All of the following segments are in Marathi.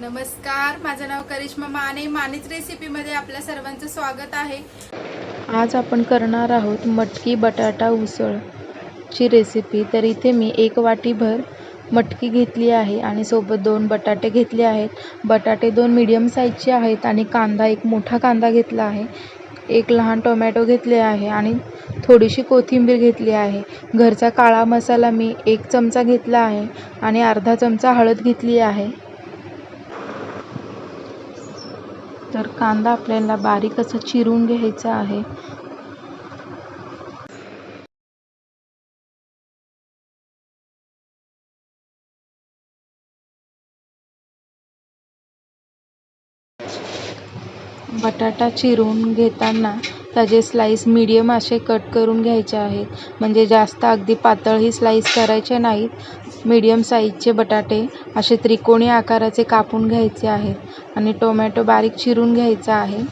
नमस्कार माझं नाव करिश्मा माने. मानेच रेसिपीमध्ये आपल्या सर्वांचं स्वागत आहे. आज आपण करणार आहोत मटकी बटाटा उसळ ची रेसिपी तर इथे मी एक वाटीभर मटकी घेतली आहे आणि सोबत दोन बटाटे घेतले आहेत. बटाटे दोन मीडियम साईजचे आहेत आणि कांदा एक मोठा कांदा घेतला आहे. एक लहान टोमॅटो घेतले आहे आणि थोडीशी कोथिंबीर घेतली आहे. घरचा काळा मसाला मी एक चमचा घेतला आहे आणि अर्धा चमचा हळद घेतली आहे. तर कांदा आपल्याला बारीक असा चिरून घ्यायचा आहे. बटाटा चिरून घेताना त्याचे स्लाईस मीडियम असे कट करून घ्यायचे आहेत. म्हणजे जास्त अगदी पातळही स्लाईस करायचे नाहीत. मीडियम साईजचे बटाटे असे त्रिकोणी आकाराचे कापून घ्यायचे आहेत. आणि टोमॅटो बारीक चिरून घ्यायचा आहे.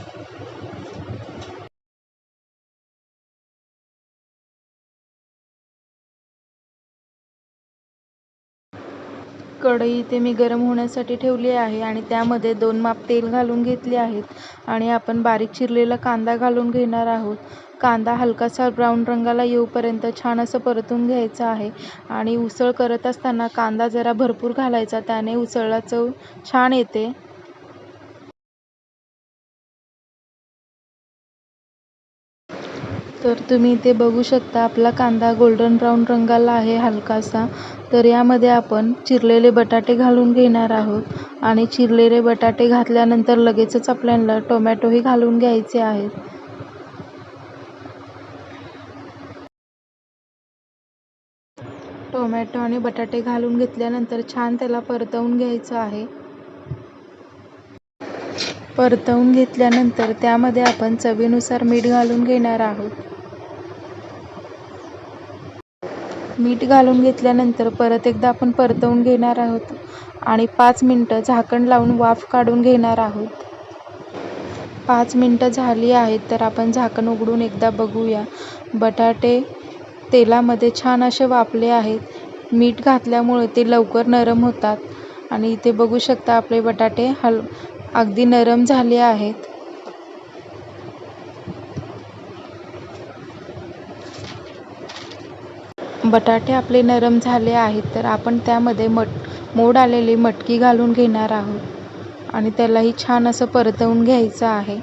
कढई इथे मी गरम होण्यासाठी ठेवली आहे आणि त्यामध्ये दोन माप तेल घालून घेतले आहेत आणि आपण बारीक चिरलेला कांदा घालून घेणार आहोत. कांदा हलकासा ब्राऊन रंगाला येऊपर्यंत छान असं परतून घ्यायचं आहे आणि उसळ करत असताना कांदा जरा भरपूर घालायचा त्याने उसळला चव छान येते. तर तुम्ही इथे बघू शकता आपला कांदा गोल्डन ब्राऊन रंगाला आहे हलकासा. तर यामध्ये आपण चिरलेले बटाटे घालून घेणार आहोत. आणि चिरलेले बटाटे घातल्यानंतर लगेचच आपल्याला टोमॅटोही घालून घ्यायचे आहेत. टोमॅटो आणि बटाटे घालून घेतल्यानंतर छान त्याला परतवून घ्यायचं आहे. परतवून घेतल्यानंतर त्यामध्ये आपण चवीनुसार मीठ घालून घेणार आहोत. मीठ घालून घेतल्यानंतर परत एकदा आपण परतवून घेणार आहोत आणि पाच मिनटं झाकण लावून वाफ काढून घेणार आहोत. पाच मिनटं झाली आहेत तर आपण झाकण उघडून एकदा बघूया. बटाटे तेलामध्ये छान असे वाफले आहेत. मीठ घातल्यामुळे ते लवकर नरम होतात. आणि इथे बघू शकता आपले बटाटे हल अगदी नरम झाले आहेत. बटाटे आपले नरम झाले आहेत तर आपण त्यामध्ये मट मोड आलेली मटकी घालून घेणार आहोत. आणि त्यालाही छान असं परतवून घ्यायचं आहे.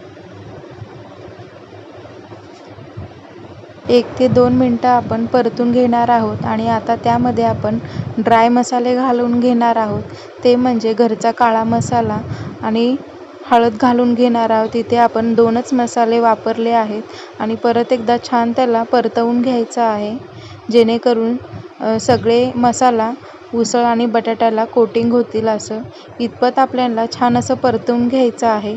एक ते दोन मिनटं आपण परतून घेणार आहोत आणि आता त्यामध्ये आपण ड्राय मसाले घालून घेणार आहोत. ते म्हणजे घरचा काळा मसाला आणि हळद घालून घेणार आहोत. इथे आपण दोनच मसाले वापरले आहेत आणि परत एकदा छान त्याला परतवून घ्यायचं आहे. जेणेकरून सगळे मसाला उसळ आणि बटाट्याला कोटिंग होतील असं इतपत आपल्याला छान असं परतून घ्यायचं आहे.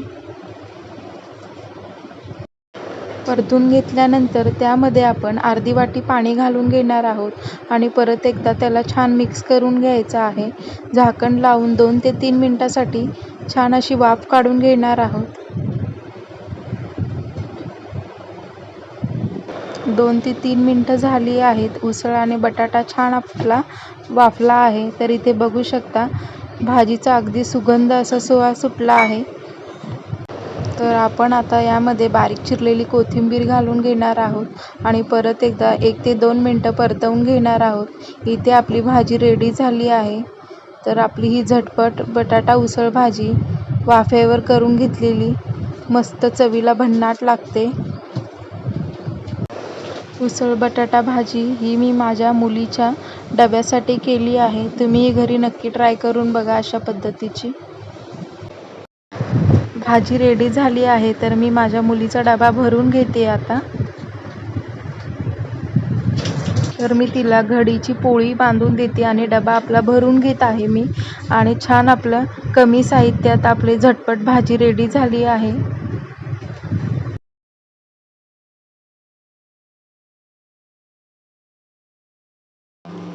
परतून घेतल्यानंतर त्यामध्ये आपण अर्धी वाटी पाणी घालून घेणार आहोत आणि परत एकदा त्याला छान मिक्स करून घ्यायचं आहे. झाकण लावून दोन ते तीन मिनटासाठी छान अशी वाफ काढून घेणार आहोत. दोन ते तीन मिनटं झाली आहेत. उसळ आणि बटाटा छान आपला वाफला आहे. तर इथे बघू शकता भाजीचा अगदी सुगंध असा सुवास सुटला आहे. तर आपण आता यामध्ये बारीक चिरलेली कोथिंबीर घालून घेणार आहोत आणि परत एकदा एक ते दोन मिनटं परतवून घेणार आहोत. इथे आपली भाजी रेडी झाली आहे. तर आपली ही झटपट बटाटा उसळ भाजी वाफेवर करून घेतलेली. मस्त चवीला भन्नाट लागते. उसळ बटाटा भाजी ही मी माझ्या मुलीच्या डब्यासाठी केली आहे. तुम्हीही घरी नक्की ट्राय करून बघा अशा पद्धतीची. भाजी रेडी झाली आहे तर मी माझ्या मुलीचा डबा भरून घेते आता. तर मी तिला घडीची पोळी बांधून देते आणि डबा आपला भरून घेत आहे मी. आणि छान आपलं कमी साहित्यात आपली झटपट भाजी रेडी झाली आहे.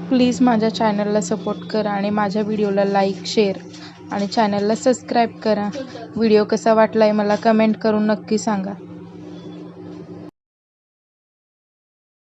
प्लीज माझ्या चॅनलला सपोर्ट करा आणि माझ्या व्हिडिओला लाईक शेअर आणि चॅनलला सबस्क्राईब करा. व्हिडिओ कसा वाटला आहे मला कमेंट करून नक्की सांगा.